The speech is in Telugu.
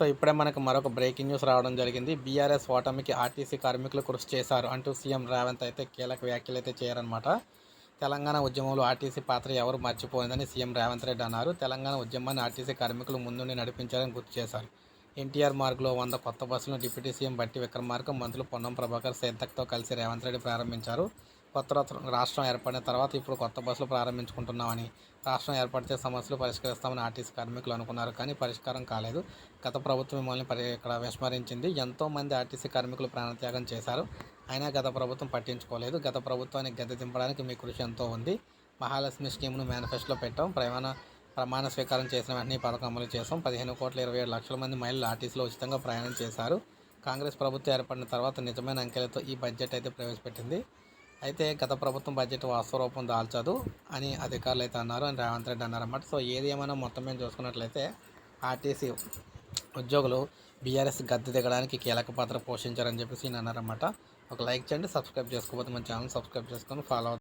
సో ఇప్పుడే మనకు మరొక బ్రేకింగ్ న్యూస్ రావడం జరిగింది. బీఆర్ఎస్ ఓటమికి ఆర్టీసీ కార్మికులు కృషి చేశారు అంటూ సీఎం రేవంత్ అయితే కీలక వ్యాఖ్యలు అయితే చేయరనమాట తెలంగాణ ఉద్యమంలో ఆర్టీసీ పాత్ర ఎవరు మర్చిపోయిందని సీఎం రేవంత్ రెడ్డి అన్నారు. తెలంగాణ ఉద్యమాన్ని ఆర్టీసీ కార్మికులు ముందుండి నడిపించారని గుర్తు చేశారు. ఎన్టీఆర్ మార్గ్లో వంద కొత్త బస్సులను డిప్యూటీ సీఎం బట్టి విక్రమార్క మంత్రులు పొన్నం ప్రభాకర్ సేతక్తో కలిసి రేవంత్ రెడ్డి ప్రారంభించారు. కొత్త రాష్ట్రం ఏర్పడిన తర్వాత ఇప్పుడు కొత్త బస్సులు ప్రారంభించుకుంటున్నామని రాష్ట్రం ఏర్పడితే సమస్యలు పరిష్కరిస్తామని ఆర్టీసీ కార్మికులు అనుకున్నారు. కానీ పరిష్కారం కాలేదు. గత ప్రభుత్వం మిమ్మల్ని పరి ఇక్కడ విస్మరించింది. ఎంతోమంది ఆర్టీసీ కార్మికులు ప్రాణత్యాగం చేశారు. అయినా గత ప్రభుత్వం పట్టించుకోలేదు. గత ప్రభుత్వానికి గద్దె దింపడానికి మీ కృషి ఎంతో ఉంది. మహాలక్ష్మి స్కీమ్ను మేనిఫెస్టోలో పెట్టాం. ప్రమాణ ప్రమాణ స్వీకారం చేసిన వెంటనే ఈ పథకం అమలు చేసాం పదిహేను కోట్ల ఇరవై ఏడు లక్షల మంది మహిళలు ఆర్టీసీలో ఉచితంగా ప్రయాణం చేశారు. కాంగ్రెస్ ప్రభుత్వం ఏర్పడిన తర్వాత నిజమైన అంకెలతో ఈ బడ్జెట్ అయితే ప్రవేశపెట్టింది. అయితే గత ప్రభుత్వం బడ్జెట్ వాస్తవరూపం దాల్చదు అని అధికారులు అయితే అన్నారు అని రేవంత్ రెడ్డి అన్నారన్నమాట సో ఏది ఏమైనా మొత్తం మేము చూసుకున్నట్లయితే ఆర్టీసీ ఉద్యోగులు బీఆర్ఎస్ గద్దె దిగడానికి కీలక పాత్ర పోషించారని చెప్పేసి నేను అన్నారన్నమాట. ఒక లైక్ చేయండి సబ్స్క్రైబ్ చేసుకోకపోతే మన ఛానల్ సబ్స్క్రైబ్ చేసుకొని ఫాలో